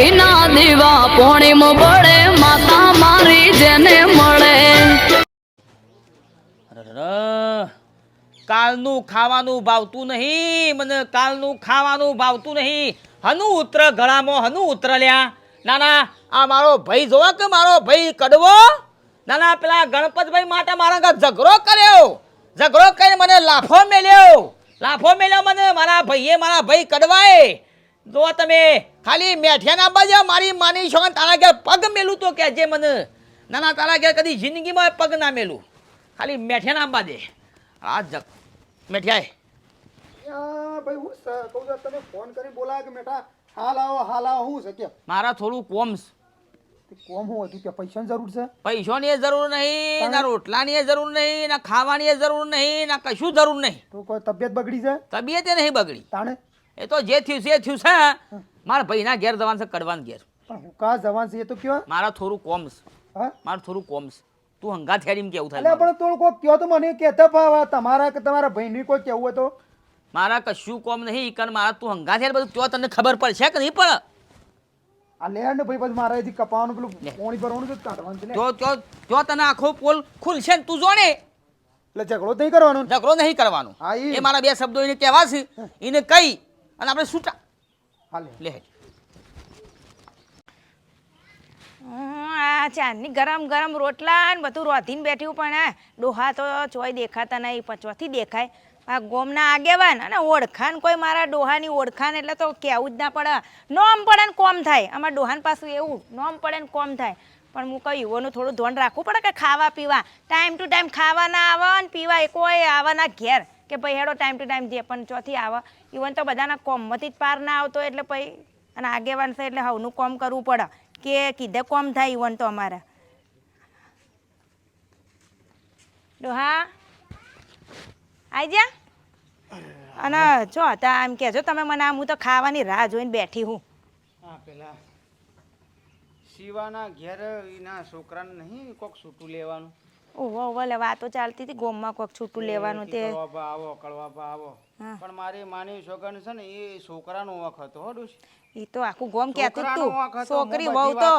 ઘીના દીવા પોણીમ પડે માતા મારી જેને મળે. કાલનું ખાવાનું ભાવતું નહીં, મને કાલનું ખાવાનું ભાવતું નહીં. હનુ ઉતર ગળામાં, હનુ ઉતર લ્યા. નાના, આ મારો ભાઈ જોવો કે મારો ભાઈ કડવો? નાના, પેલા ગણપતભાઈ માટે મારા ઝઘડો કર્યો. ઝઘડો કરીને મને લાફો મેલ્યો. લાફો મેલ્યો મને મારા ભાઈએ મારા ભાઈ કડવાએ. જો તમે ખાલી મેઠિયાના બાજુ મારી માની છો તારા ઘેર પગ મેલું તો કહેજે મને? નાના તારા ઘેર કદી જિંદગીમાં પગ ના મેલું. ખાલી મેઠિયાના બાજે દે આ જગ મેઠિયાએ. ભાઈ હું કહું છું તમે ફોન કરી બોલાય કે મેઠા હાલ આવો હાલ આવો હું છે કે. મારા થોડું કોમ્સ કોમ હું હતું કે પૈસાની જરૂર છે? પૈસાની જરૂર નહીં ના રોટલાની જરૂર નહીં ના ખાવાની જરૂર નહીં ના કશું જરૂર નહીં. તો કોઈ તબિયત બગડી છે? તબિયતે નહીં બગડી. તાણે એ તો જે થયું છે એ થયું છે. મારા ભાઈના ઘેર જવાનું છે કડવાન ઘેર. પણ હું કા જવાન છે એ તો કયો? મારા થોડું કોમ્સ હા? મારું થોડું કોમ્સ તું હંગા એમ કેવું થાય એટલે પણ થોડું કોઈ કયો તો મને કહેતા ભાવ તમારા કે તમારા ભાઈની કોઈ કહેવું હોય તો? મારા કશું કોમ નહીં કારણ મારા તું હંગા થેડ બધું તો તને ખબર પડશે કે નહીં પડે? આ લેન્ડ ભાઈ પછી મારે કપાવાનું પેલું. પોણી ભરવાનું છે કાઢવાનું છે જો જો જો તને આખો પોલ ખુલશે ને તું જોને એટલે ઝઘડો નહીં કરવાનો. ઝઘડો નહીં કરવાનો. હા, એ મારા બે શબ્દો એને કહેવા છે. એને કહી અને આપણે છૂટા હાલે. લે આ ચાંદની ગરમ ગરમ રોટલા ને બધું રોધીને બેઠ્યું પણ હે. ડોહા તો ચોય દેખાતા નહીં પચવાથી દેખાય. આ ગોમના આગેવાન અને ઓળખાણ કોઈ મારા ડોહાની ઓળખાણ એટલે તો કહેવું જ ના પડે. નોમ પડે ને કોમ થાય. અમારા ડોહાન પાછું એવું નોમ પડે ને કોમ થાય. પણ હું કહ્યું યુવાનું થોડું ધ્યાન રાખવું પડે કે ખાવા પીવા. ટાઈમ ટુ ટાઈમ ખાવાના આવે ને પીવા. એ કોઈ આવવાના ઘેર કે ભાઈ હેડો ટાઈમ ટુ ટાઈમ દે પણ ચોથી આવે. ઇવન તો બધાના કોમમાંથી જ પાર ના આવતો એટલે પછી અને આગેવાન છે એટલે હવનું કોમ કરવું પડે. કે કીધે કોમ થાય ઇવન તો અમારે. ડોહા, આઈ જા અને જો હતા એમ કહેજો તમે મને આમ હું તો ખાવાની રાહ જોઈને બેઠી હું. હા, પેલા શિવાના ઘેર એના છોકરાને નહીં કોક છૂટું લેવાનું? ઓહો ઓહો વાતો ચાલતી હતી ગોમમાં કોક છૂટું લેવાનું તે. કળવા આવો કળવા બા આવો પણ મારી માની છોકરાને છે ને એ છોકરાનો વખ હતો હો ડોશી. એ તો આખું ગોમ કહેતું તું. છોકરી વહુ તો.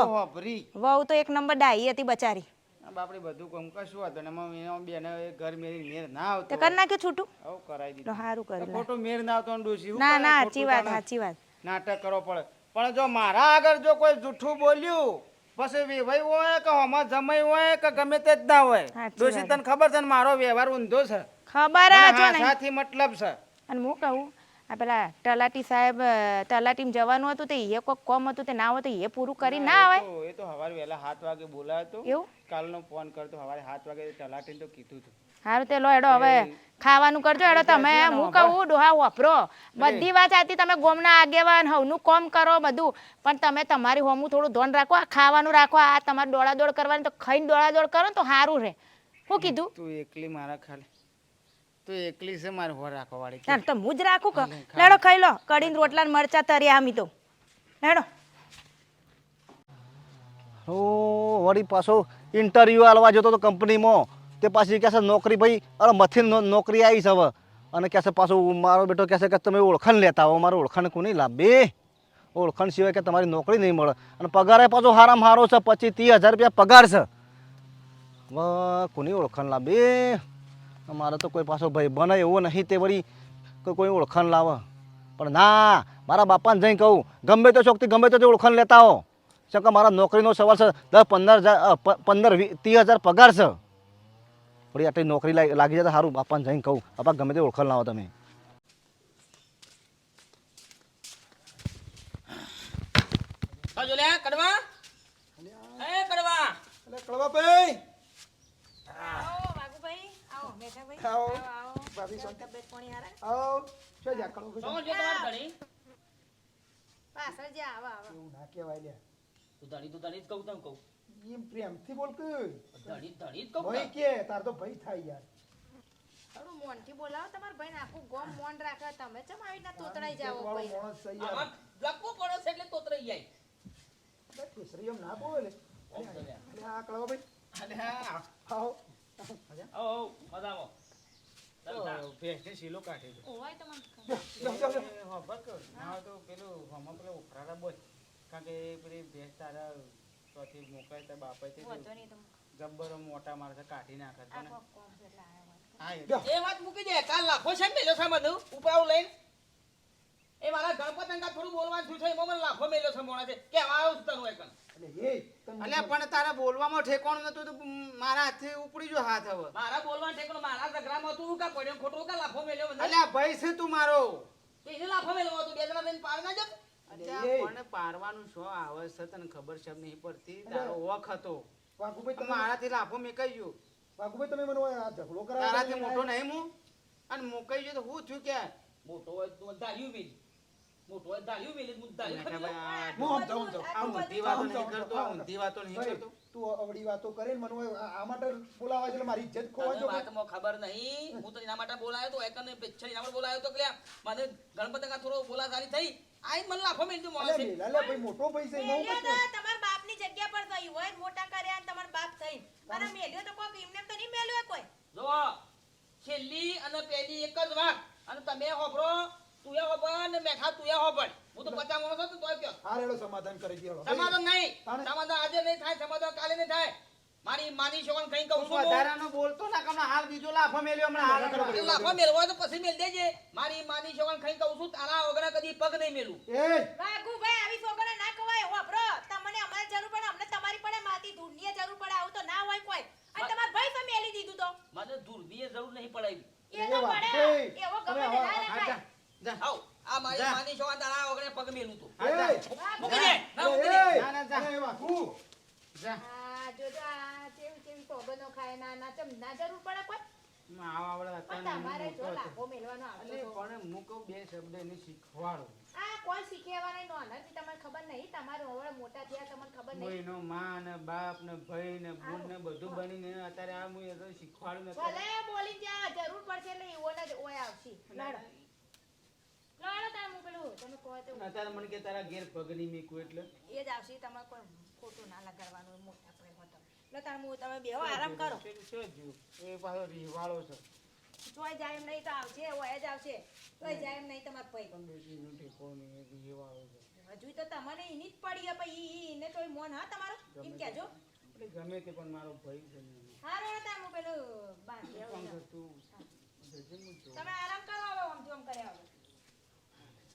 વહુ તો એક નંબર ડાઈ હતી બચારી. બાપડી બધું કામ કશું હતું ને મમ્મી બેને ઘર મેરી મેર ના આવતો કર કરી નાખ્યું છૂટું? આવ કરાવી દીધું. સારું કર્યું ખોટું મેર ના આવતો ને ડોશી ના ના સાચી વાત સાચી વાત. નાટક કરવો પડે પણ જો મારા આગળ જો કોઈ જૂઠું બોલ્યું પછી વિવાહ હોય કે હોમાં જમાઈ હોય કે ગમે તે જ ના હોય. સાચી તને ખબર છે ને મારો વ્યવહાર ઊંધો છે? ખબર હાથાથી મતલબ છે. અને હું કહું આ પેલા તલાટી સાહેબ તલાટી તલાટીમાં જવાનું હતું તે એ કોક કોમ હતું તે ના હોય તો એ પૂરું કરી ના આવે એ તો- એ સવારે વહેલા સાત વાગે બોલાયો હતો એવું? કાલનો ફોન કરતો સવારે સાત વાગે તલાટીને તો કીધું હતું. સારું તે લો એડો હવે. ખાવાનું કરજો એડો તમે. હું કહું ડોહા વાપરો. બધી વાત આતી તમે ગોમના આગેવાન હવનું કોમ કરો બધું. પણ તમે તમારી હોમું થોડું ધોન રાખો આ ખાવાનું રાખો આ તમારે દોડાદોડ કરવાની તો ખાઈને દોડાદોડ કરો ને તો સારું રહે. શું કીધું? તું એકલી મારા ખાલી. તું એકલી છે મારે હોર રાખવા વાળી ના તો હું જ રાખું કે? લેડો ખાઈ લો. કડીને રોટલા ને મરચા તર્યા આમી તો લેડો ઓ વળી પાછો ઇન્ટરવ્યુ આલવા જતો તો કંપનીમાં તે પાછી કહેશે, નોકરી ભાઈ, અરે મથી નોકરી આવી છે હવે. અને કહેશે પાછું, મારો બેટો કહેશે કે તમે ઓળખાણ લેતા હો મારું ઓળખાણ કોની લાભે ઓળખાણ સિવાય કે તમારી નોકરી નહીં મળે. અને પગારે પાછો હારામાં હારો છે, પચીસ ત્રીસ હજાર રૂપિયા પગાર છે. કોની ઓળખાણ લાવે મારે તો કોઈ પાછો ભાઈ બને એવો નહીં તે વળી કોઈ ઓળખાણ લાવે. પણ ના, મારા બાપાને જઈને કહું, ગમે તો શોખથી, ગમે તે ઓળખાણ લેતા હો કે મારા નોકરીનો સવાલ છે, દસ પંદર હજાર પંદર ત્રીસ હજાર પગાર છે. વળી આટલી નોકરી લાગી લાગી જાય તો સારું, બાપાને જઈને કહું. બાપા, ગમે તે ઓળખાણ લાવો તમે આવજો લે કડવા એ કડવા એટલે કળવાભાઈ આવો વાઘુભાઈ આવો મેઠાભાઈ આવો. આવો ભાભી શાંતિ? તબિયત પાણી હારા આવો શું જા કળવાભાઈ સમજો તમારી ધણી પાછળ જે આવો આવો એવું ના કહેવાય લે તું ધણી તું ધણી જ કહું તને કહું એમ પ્રેમથી બોલ કે. ધણી ધણી કહું ભાઈ કે તાર તો ભાઈ થાય યાર. થોડું મોનથી બોલાવો ભાઈ ભાઈને આખું ગોમ મોન રાખે. તમે ચમ આવી રીતના તોતરાઈ જાઓ ભાઈ? મોન સહી યાર. આમાં લખવું પડે છે એટલે તોતરાઈ જાય. અરે કેસરી એમ ના બોલે. તો. એટલે આ કળવાભાઈ અને હા. આવો. આવો, મજામાં. ભેંસને શીલો કાઢી દો ઓવાય તમારે જાઓ. ખબર ના તો પેલું હમણાં પેલો ઉખરાડા બોલ. કારણ કે પેલી ભેંસ તારા ચોથી મોકલાય તો બાપાથી જબ્બરો મોટા માણસે કાઢી નાખે એટલે એ. વાત મૂકી દે કાલ લાખો છે મેલો મેલ્યો છે બધું ઉપાવ લઈને. એ મારા ગણપત અંગા થોડું બોલવાનું થયું છે એમાં મને લાખો મેલો છે મોણા છે કે આવ્યો છું તને એકણ એટલે પણ તારા બોલવામાં ઠેકોણ નતું તો મારા હાથે ઉપડી જો હાથ હવે. મારા બોલવાનું ઠેકણું મારા ઝઘડામાં તું કા પડ્યો ખોટું કા લાખો મેલ્યો અલ્યા ભાઈ છે તું મારો. તો એને લાખો મેલ્યો હતું બે જણા બેન પાર ના જત પારવાનું શું આવે છે? તને ખબર છે નહીં પડતી. તારો વખ હતો. વાઘુભાઈ તમે મારાથી લાફો મેકાઈ ગયો. વાઘુભાઈ તમે મને આ ઝઘડો કરાવો તારાથી મોટો નહીં હું? અને મોકાઈ ગયો તો હું થયું કે? મોટો હોય તો ધાર્યું મેલી. મોટો હોય ધાર્યું મેલી હું ધાર્યું હું સમજાવું આ ઊંધી વાતો નહીં કરતો આ ઊંધી વાતો નહીં કરતો. તું અવડી વાતો કરે મને આ માટે બોલાવા છે મારી ઇજ્જત ખોવા જો વાતમાં ખબર નહીં. હું તો એના માટે બોલાયો તો એકને પેચ્છા એના માટે બોલાયો તો કે મને ગણપત અંગા થોડો બોલા સારી થઈ. આઈ મને લાફો મેલી તું માણસે. મેલા ભાઈ મોટો ભાઈ છે હું મેલ્યો કશું- તો બાપની જગ્યા પર થઈ હોય મોટા કર્યા ને તમાર બાપ થઈ અને મેલ્યો તો કોક એમને તો નહીં મેલ્યો કોઈ. જો છેલ્લી અને પેલી એક જ વાત. અને તમે હોભરો તું એ હોભર ને મેઠા તું એ હોભર હું તો પચા માણસ હતો તોય કયો. આ રેડો સમાધાન કરી દેલો સમાધાન નહીં. સમાધાન આજે નહીં થાય સમાધાન કાલે નહીં થાય. મારી માની છોકરાને કઈ કહું તું છું વધારાનો બોલતો ના કમણા હાલ બીજો લાફો મેલ્યો હમણાં. હાલ લાફા મેળવો તો પછી મેલ દેજે. મારી માની છોકરાને કઈ કહું છું તારા વગર કદી પગ નહીં મેલું. એ. વાઘુભાઈ આવી છોકરા ના કવાય વાપરો તમને અમારે જરૂર પડે અમને તમારી પડે માતી ધૂળની જરૂર પડે આવું તો ના હોય કોઈ અને તમારા ભાઈ તો મેલી દીધું તો મને દૂરબીએ જરૂર નહીં પડાવી એ તો એ પડે વાઘુભાઈ, એવો તમે ગમે તે આવા- ના હા, રખાય. જા, જા. આવ આ મારી જા. માની છોકરા તારા વગર પગ મેલું તું હા, જા. એ મૂકી દે ના મૂકી એ, દે ના, ના, જા. અરે વાઘુ, જા. આ જોજો આ ચેવી ચેવી સોગંદો ખાય ના ના ચમ ના જરૂર પડે કોઈ આવા વાળા હતા પણ ને તમારે હું જો મોટો હતો. લાભો મેળવાનો આવતો અલે તો. પણ હું બે શબ્દ એને શીખવાડું આ કોઈ શીખેવા નહીં નોનરથી તમને ખબર નહીં તમારે હવે મોટા થયા તમને ખબર નહીં એનો માં ને બાપ ને ભાઈ ને બુન ને બધું બનીને અત્યારે આ હું એ શીખવાડું ને ભલે બોલી ત્યાં જરૂર પડશે એટલે એવો ને ઓય આવશે લડો લડો તાર હું પેલું તમે કહો તો અત્યારે મને કે તારા ઘેર પગ નહીં મેકું એટલે એ જ આવશે તમારે કોઈ ખોટું ના લગાડવાનું મોટા પ્રેમ હોતો એટલે તમે બેહો આરામ કરો એ પાછો રીવાળો છે જોઈ જાય એમ નહીં તો આવશે ઓય જ આવશે. જોઈ જાય એમ નહીં તમારે ભાઈ પણ બેસીનો ટેકો નહીં એ રીવાળો છે. હજુ તો તમને એની જ પડી હે પછી ઈ ઈને તોય મોન હા તમારો? એમ કહેજો. એટલે ગમે તે પણ મારો ભાઈ છે. હા રો હું પેલું બાંધી આવું તું. તમે આરામ કરો હવે આમ જોમ કરે હવે.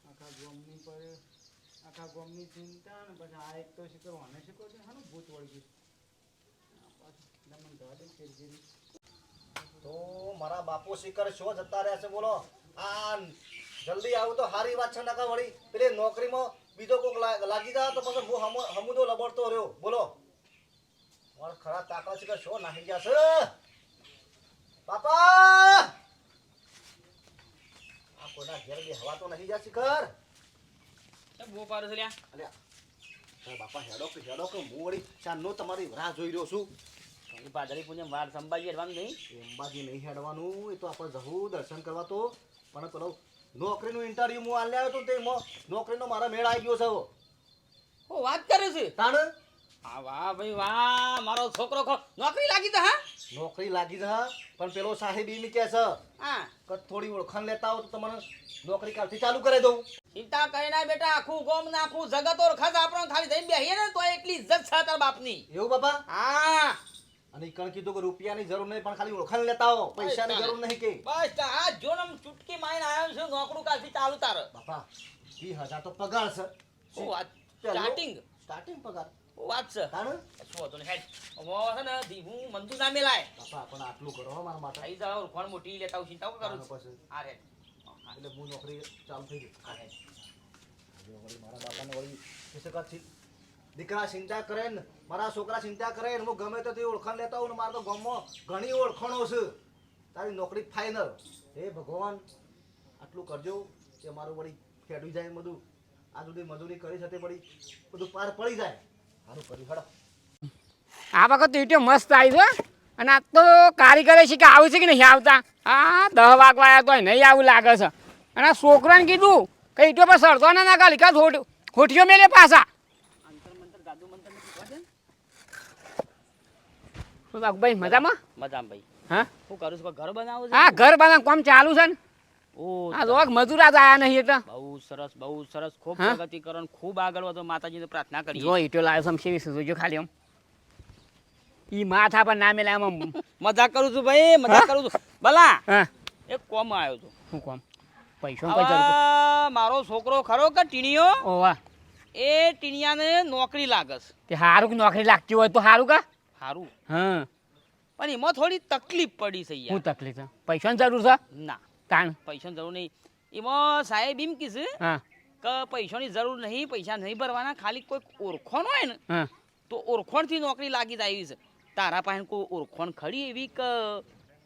આખા ગોમની પર આખા ગોમની ચિંતા ને પછી આ એક તો શીખર વાને શીખો છે હાનું ભૂત વળી ગયું. આ પાછું દમણ દવા દે શેરગીરી. તો મારા બાપુ શિખર શો જતા રહ્યા છે બોલો? આ જલ્દી આવું તો સારી વાત છે નકા વળી. પેલી નોકરીમાં બીજો કોક લાગી જાય તો પછી હું હમુ હમુદો લબડતો રહ્યો. બોલો. મારે ખરા તાકડા શિખર શો નાખી ગયા છે? બાપા! આ કોના ઘેર બી હવા તો નહીં જા શિખર. બહુ પાડો છે લ્યા. અલ્યા બાપા હેડો કે હેડો કે હું વળી ચાંદનો તમારી રાહ જોઈ રહ્યો છું. એ પાદરી પૂજન વાર સંભાળી હેડવાનું નહીં? અંબાજી નહીં હેડવાનું એ તો આપણે જવું દર્શન કરવા તો. પણ પેલો નોકરીનું ઇન્ટરવ્યુ હું આલ્યા આવ્યો તો તેમાં નોકરીનો મારા મેળ આવી ગયો છે. ઓ વાત કરે છે? તાણ? હા વાહ ભાઈ વાહ મારો છોકરો નોકરી લાગી તો હા? નોકરી લાગી છે પણ પેલો સાહેબ એમ કહે છે હા. કે થોડી ઓળખાણ લેતા હો તો તમને નોકરી કાલથી ચાલુ કરી દઉં. ચિંતા કરે ના બેટા આખું ગોમ નાખું જગત ઓર ખાસ આપણો ખાલી જઈને બેહીએ ને તો એટલી ઇજ્જત છે તાર બાપની. એવું બાપા? હા. ઈકણ કીધું કે રૂપિયાની જરૂર નહીં પણ ખાલી ઓળખાણ લેતા હો પૈસાની જરૂર નહીં કે. બસ આ જો ને ચૂટકી મારીને આવ્યો છું નોકરું કાથી ચાલુ તારે. બાપા વી હજાર તો પગાર છે. શું? વાત સ્ટાર્ટિંગ સ્ટાર્ટિંગ પગાર. વાત છે. તાણ? શું હતું હેડ. વો છે ને ધીમું મનતું ના મેલાય બાપા પણ આટલું કરો મારા માટે. આઈ જાવ કોણ મોટી લેતા હું ચિંતા કરું? છું આ રે એટલે હું નોકરી ચાલુ થઈ ગઈ. આ રે મારા બાપાને વળી છી- દીકરા ચિંતા કરે ને, મારા છોકરા ચિંતા કરે ને, હું ગમે તો તે ઓળખાણ લેતા હોઉં ને, મારા તો ગામમાં ઘણી ઓળખાણો છે. તારી નોકરી ફાઇનલ હે ભગવાન, આટલું કરજો કે મારું વળી ખેડવી જાય બધું. આ સુધી મજૂરી કરી શકે વળી બધું પાર પડી જાય. સારું કર્યું, હડો. આ વખત તો ઈટો મસ્ત આવી છે અને આ તો કારીગરે છે કે આવું છે કે નહીં આવતા? હા, દહ વાગવા આવ્યા તો નહીં આવું લાગે છે. અને આ છોકરાને કીધું કે ઈટો પર સરતો ના ના કાલી કા હોઠીઓ મેલે પાછા. શું વાઘભાઈ મજામાં? મજામાં ભાઈ. હા? શું કરું છું ઘર બનાવું છે? હા ઘર બનાવ કામ ચાલુ છે ને. મજૂરા જ આયા નહીં એટલે. બહુ સરસ બહુ સરસ. ખૂબ? પ્રગતિ કરો ખૂબ આગળ વધો માતાજીને પ્રાર્થના કરીએ. જો ઈટો લાવ્યો છે સેવી જોજો ખાલી આમ. ઈ માથા પર ના મેલા આમ મજાક કરું છું ભાઈ મજાક કરું છું. ભલા એક કોમ આવ્યો તો. શું કોમ? પૈસા કઈ મારો છોકરો ખરો કે ટીણીયો? ઓવા એ ટીણિયાને નોકરી લાગે છે. તે હારું નોકરી લાગતી હોય તો હારું કા? સારું હા. પણ એમાં થોડી તકલીફ પડી છે યાર. તકલીફ છે? પૈસાની જરૂર છે? ના. તાણ. પૈસાની જરૂર નહીં. એમાં સાહેબ એમ કીધું હા. કે પૈસાની જરૂર નહીં પૈસા નહીં ભરવાના ખાલી કોઈ ઓળખોણ હોય ને હા. તો ઓળખણથી નોકરી લાગી જાય છે. તારા પાસે કોઈ ઓળખોણ ખરી એવી કે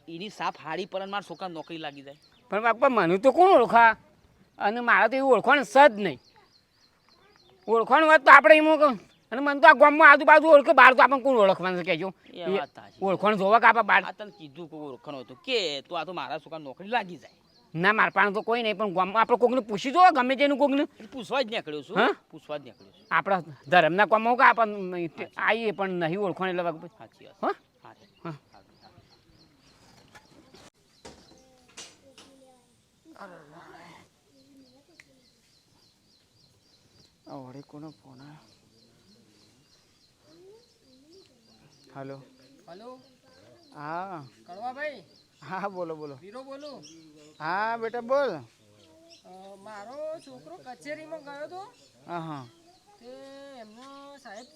એની સાફ હાડી પર મારા છોકરા નોકરી લાગી જાય? પણ બાપા મને તો કોણ ઓળખા? અને મારા તો એવું ઓળખાણ છે જ નહીં. ઓળખાણ હોત તો આપણે એમાં કહું અને મને તો આ ગામમાં આજુબાજુ ઓળખે બહાર તો આપણને કોણ ઓળખવાનું છે કહેજો એ વાત સાચી. ઓળખાણ જોવા કે આપણે બહાર આ તને કીધું કે ઓળખણ હતું કે તો આ તો મારા છોકરા નોકરી લાગી જાય ના મારા પાસે તો કોઈ નહીં પણ ગામમાં આપણે કોકને પૂછી જો ગમે તેનું કોકને એટલે પૂછવા જ નીકળ્યો છું હા? પૂછવા જ નીકળ્યો છું આપણા ધર્મના ગામમાં કે આપણને આવીએ પણ નહીં ઓળખાણ એટલે વાગે સાચી વાત હા? હા રે. હા. આ વળી કોનો ફોન આવ્યો હલો. હલો. હા. કડવાભાઈ? હા બોલો બોલો. વીરો બોલું? હા બેટા બોલ. મારો છોકરો કચેરીમાં ગયો તો? હા હા. તે એમનો સાહેબ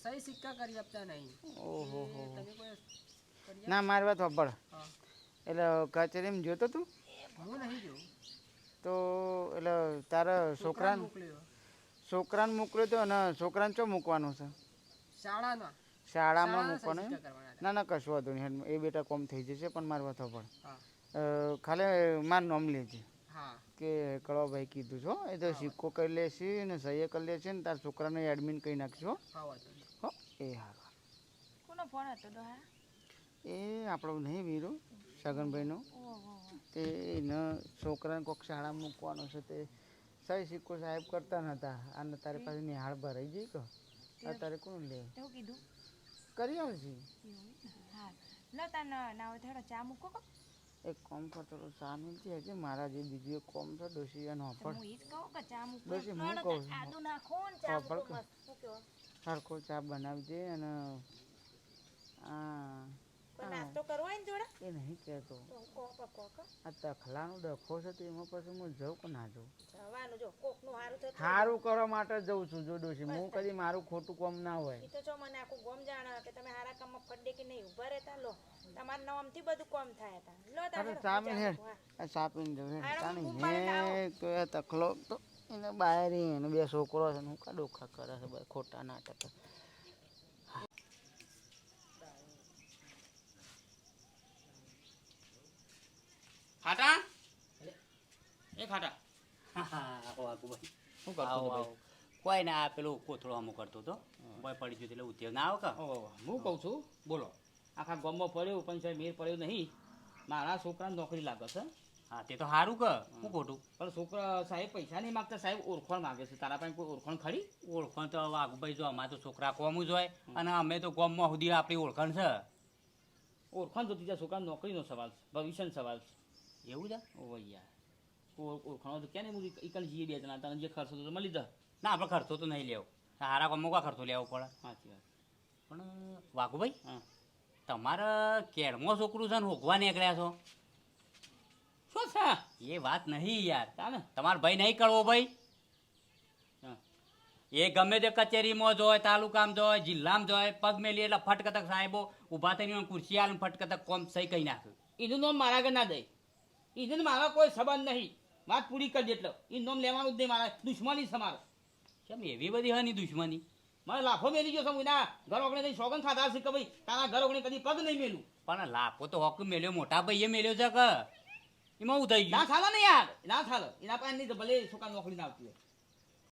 સહી સિક્કા કરી આપતા નહીં. ઓહો હો ના મારી વાત સાંભળ એટલે કચેરીમાં જોતો તું? હું નહીં જોઉં. તો એટલે તારા છોકરાને છોકરાને મોકલ્યો તો અને છોકરાને ચો મૂકવાનું છે? શાળામાં. શાળામાં મૂકવાનું સહી. ના ના કશું વાંધો નહીં. એ બેટા કોમ થઈ જશે પણ મારે વાત પણ. ખાલી માર નામ લેજે. હા. કે કળવાભાઈ કીધું છો એ તો સિક્કો કરી લેશે ને સહીએ કરી લેશે ને તારા છોકરાને એડમિન કરી નાખશો હા. વાંધો એ હા કોનો ફોન હતો એ આપણો નહીં વીરો સગનભાઈનો તે એને છોકરાને કોઈક શાળામાં મૂકવાનો છે તે સહી સિક્કો સાહેબ કરતા નતા. અને તારી પાસે નિહાળ ભરાઈ જઈ કે? તારે કોણ લે? એવું કીધું? કરી આવજે હા. લો ના ના હોય થોડો ચા મૂકો કો એક કોમ કર થોડું સામેલ છે. હજી મારા જે બીજું એક કોમ છે ડોસી અને હોફળ હું ઈ જ કહું કે ચા મૂકો. ડોસી હું કહું આદુ નાખો ને ચા મૂકો? મસ્ત. કહો સરખો ચા બનાવજે અને આ નાસ્તો કરવો હોય ને જોડે? એ નહીં કહેતો. તો કહો કો કહો કો આ તખલાનો ડખો છે તો એમાં પછી હું જઉં કે ના જઉં? જવાનું જો કોકનું હારું થતું સારું કરવા માટે જઉં છું જો ડોશી. હું કદી મારું ખોટું કોમ ના હોય. તો જો મને આખું ગોમ જાણે કે તમે હારા કામમાં ફડે કે નહીં ઊભા રહેતા? લો તમારા નામથી બધું કોમ થાય હતા. લો તારે સામે સાપીને જવું હું તખલો તો એને બહાર એને બે છોકરો છે હું કા ડોખા કરે છે ખોટા નાટક. ખાટા? એ ખાટા. શું કરતો? કોઈ ના પેલું કોથળો અમુક કરતો હતો. કોઈ પડી ગયું એટલે ઉદ્યોગ ના આવે કે? હું કહું છું બોલો. આખા ગામમાં પડ્યો પણ સાહેબ મેર પડ્યો નહીં. મારા છોકરાને નોકરી લાગે છે. હા તે તો સારું કે. હું. ખોટું? પણ છોકરા સાહેબ પૈસા નહીં માગતા સાહેબ ઓળખાણ માગે છે. તારા પાસે કોઈ ઓળખાણ ખરી? ઓળખાણ તો વાઘભાઈ જો અમારે તો છોકરા કોમ જ હોય. અને અમે તો ગામમાં સુધી આપણી ઓળખાણ છે. ઓળખાણ જોતી ત્યાં છોકરા નોકરીનો સવાલ છે ભવિષ્યનો સવાલ છે. એવું છે? ઓ યાર ઓળ- ઓળખાણો તો ક્યાં ને હું એકલ જઈએ બે જણા તને જે ખર્ચો તો મળી જા. ના આપણે ખર્ચો તો નહીં લેવો. સારા ગામમાં કા ખર્ચો લેવો પડે. સાચી વાત. પણ વાઘુભાઈ હા. તમારે કેળમો છોકરું છે ને હોગવા નીકળ્યા છો? શું છે? એ વાત નહીં યાર. તાને? તમારો ભાઈ નહીં કરવો ભાઈ. એ ગમે તે કચેરીમાં જોય તાલુકામાં જોય જિલ્લામાં જોય પગ મેલી એટલે ફટકતક સાહેબો ઊભા થઈને ખુરશી આલે ફટકતક કોમ સહી કહી નાખ્યું એનું નામ મારા ઘર ના દે. એને મારા કોઈ સંબંધ નહીં. વાત પૂરી કરી એટલો. એ નોમ લેવાનું જ નહીં મારા. દુશ્મની છે મારે. કેમ એવી બધી હની દુશ્મની? મારે લાફો મેલી ગયો છું ના ઘર ઓગણે સોગન ખાતા હશે કે ભાઈ તારા ઘર ઓગણે કદી પગ નહીં મેલું. પણ લાખો તો હોક મેલ્યો મોટા ભાઈએ મેલ્યો છે કે? એમાં હું થઈ ના થાલો ને યાર. ના થાલો. એના પાસે નહીં તો ભલે છોકરા નોકરી ના આવતી હોય.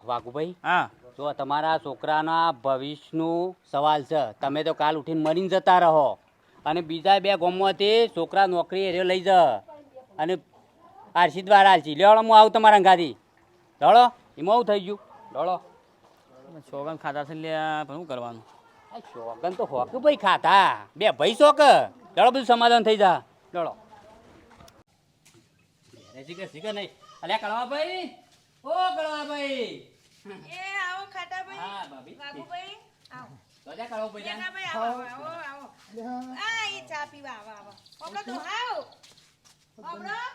વાઘુભાઈ હા. જો તમારા છોકરાના ભવિષ્યનું સવાલ છે તમે તો કાલ ઉઠીને મરીને જતા રહો. અને બીજા બે ગોમમાંથી છોકરા નોકરી એ લઈ જા. અને આરસી દ્વારા આલસી. લેવડો હું આવું તમારા અંગાથી. ઢળો એમાં હું થઈ ગયું. દોડો સોગન ખાતા છે લે પણ શું કરવાનું? આ તો હોક ભાઈ ખાતા. બે ભાઈ શોક. દોડો બધું સમાધાન થઈ જા. ઘેરે શીખર શીખર નહીં. અલ્યા કળવાભાઈ ઓ કળવાભાઈ એ આવો ખાટાભાઈ હા ભાભી. ભાઈ આવો. તો જા કળવાભાઈ જા. નાનાભાઈ આવો આવો આવો. આ એ ચા પીવા આવો આવો. હમણાં તો હાવ. હમણાં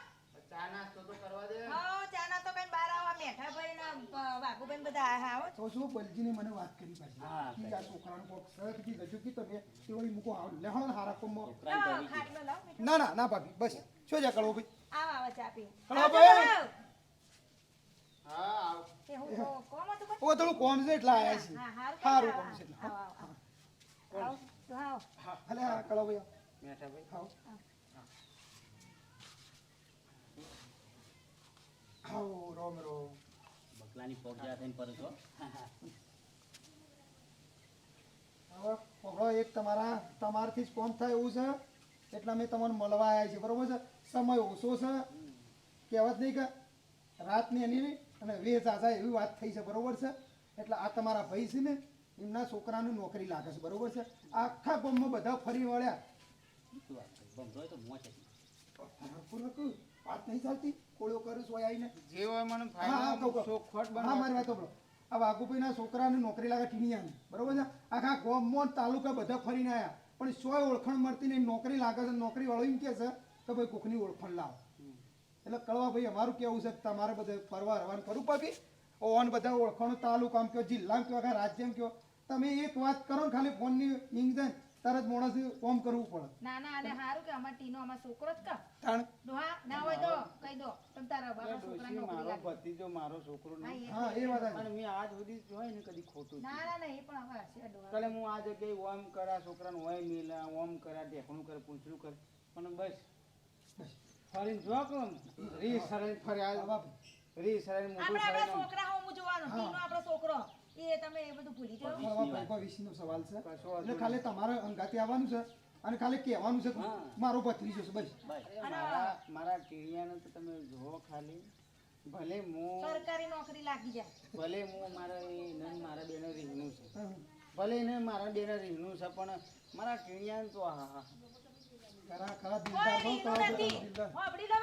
ચા નાસ્તો તો કરવા દે. હા ચા ના કઈ બાર આવા મેઠાભાઈ ના બ- વાઘુભાઈ બધા આયા આવો તો શું બલજીને મને વાત કરી હા, કે આ છોકરાનું કોક સર કીધી ગજુ કી તમે? તે મૂકો આવ લેહણ હારા મીઠો. ના ના ના ભાભી બસ. શું જા કળવો ભાઈ? આવો આવો ચા પી. કળવાભાઈ! આવો, હા આવ. આવો. હું કોમ હતું ઓ થોડું કોમ છે એટલે આયા છે. હારું કોમ છે એટલે. આવો, આવો, આવો. તો. ભલે હા કળવો ભાઈ. મેઠા ભાઈ. આવો આવો રોમ રોમ બકલાની પોક જ્યાં થઈને પર છો. હવે એક તમારા તમારથી જ ફોન થાય એવું છે. એટલે અમે તમને મળવા આવ્યા છીએ. બરોબર છે? સમય ઓછો છે. કહેવત નહીં કે રાતની એની અને વે ચાચા એવી વાત થઈ છે. બરોબર છે? એટલે આ તમારા ભાઈ છે ને એમના છોકરાને નોકરી લાગે છે. બરોબર છે? આખા ગામમાં બધા ફરી વળ્યા. વાત નહીં ચાલતી. કોળિયો કરું છું આવીને જે હોય મને કહું ફાયદો હા મારી વાત સાંભળો. આ વાઘુભાઈના છોકરાને નોકરી લાગે ટીનિયાને બરોબર છે? આખા ગામમાં તાલુકા બધા ફરીને આવ્યા પણ સોય ઓળખાણ મળતી નહીં. નોકરી લાગે છે નોકરી વાળો એમ કે છે કે ભાઈ કોકની ઓળખાણ લાવો. એટલે કળવા ભાઈ અમારું કેવું છે તમારે બધા ફરવા રવાનું કરું પાપી ઓન બધા ઓળખાણો તાલુકા આમ કયો જિલ્લા કયો આખા રાજ્ય કયો? તમે એક વાત કરો ને ખાલી ફોનની ઈંગ જાય ને તરત માણસ કોમ કરવું પડે. ના ના અને હારું કે અમાર ટીનો અમાર છોકરો જ કા. તાણ. ડોહા ના હોય તો કહી દો. તમ તારા બાપા છોકરા નો મારો ભતીજો મારો છોકરો નહીં. હા એ વાત. અને મેં આજ સુધી જોઈ ને કદી ખોટું ના ના ના એ પણ હવે હશે ડોહા. કલે હું આ જગ્યાએ ઓમ કરા છોકરાને હોય મિલા ઓમ કરા ઢેકણું કરે પૂંછડું કરે. પણ બસ. ફરીને જો કે રી સરાઈને ફર્યા રી સરાઈને મોઢું આપણે આપણા છોકરા હું જોવાનો. ટીનો આપણો છોકરો. એ તમે એ બધું ભૂલી જાઓ. ભાઈ સવાલ છે. એટલે ખાલી તમારે અંગાતે આવવાનું છે અને ખાલી કહેવાનું છે મારો ભત્રીજો છે બસ. મારા મારા ટીણિયાને તો તમે જુઓ ખાલી. ભલે હું સરકારી નોકરી લાગી જાય. ભલે હું મારા એ નન મારા બેને રહેણું છે. ભલે એને મારા બેને રીહનું છે પણ મારા ટીણિયાને તો હા હા. ખરા ખરા દિલદાર બહુ લો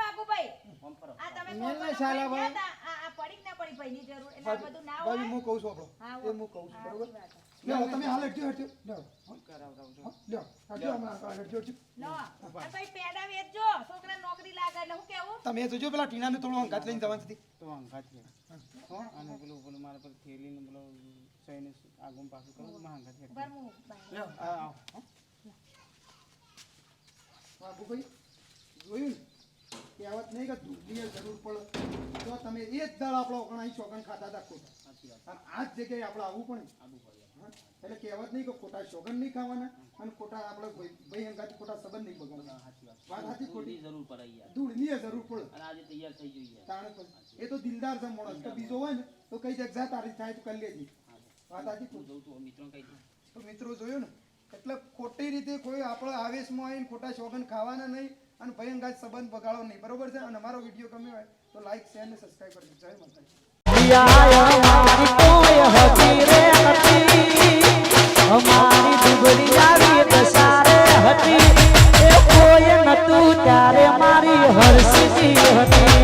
આ તમે મેલ શાલા ભાઈ. ભાઈ. ગયા તા, આ આ પડી ના પડી ભાઈની જરૂર. એટલે બધું ના હોય. હું કહું છું આપણો. એ હું. કહું છું બરોબર? સાચી વાત છે. લ્યો તમે હાલ હટજો હટજો લ્યો. કરાવડાવજો હા, લ્યો. હટજો હમણાં હટજો હટજો. લો અને પેડા વેચજો. છોકરા નોકરી લાગે એટલે હું કેવું? તમે જોજો પેલા ટીનાને થોડું અંગાત લઈને જવાનું હતી તો અંગાત લે હો. અને પેલું પેલું મારા પર પેલો સહીને આગળ પાછું કરું લે. બાય. લ્યો આવો. બાબુભાઈ જોયું ને કહેવત નહીં કે દૂધની જરૂર પડે જો તમે એ જ દાળ આપણો ઓગણાઈ ચોગણ ખાતા હતા ખોટા સાચી વાત. આ જ જગ્યાએ આપણે આવવું પડે. એટલે કહેવત નહીં કે ખોટા શોગન નહીં ખાવાના અને ખોટા આપણે ભાઈ અંગાથી ખોટા સંબંધ નહીં બગાડવાના સાચી વાત. વાત સાચી ખોટી જરૂર પડે યાર. ધૂળની જરૂર પડે અને આજે તૈયાર થઈ જોઈએ તાણે. એ તો દિલદાર છે માણસ તો બીજો હોય ને તો કઈ જગ્યા તારી થાય તો કરી લેજી વાત સાચી ખોટી? મિત્રો કઈ. તો મિત્રો જોયું ને એટલે ખોટી રીતે કોઈ આપણા આવેશમાં આવીને ખોટા શોખન ખાવાના નહીં અને ભયંકર સંબંધ બગાડો નહીં. બરોબર છે? અને અમારો વીડિયો ગમ્યો હોય તો લાઈક શેર અને સબસ્ક્રાઈબ કરજો. જય માતાજી. અમારી દુબળી આવી દસારે હતી કોઈ નતું ત્યારે મારી હરસિદ્ધિ હતી.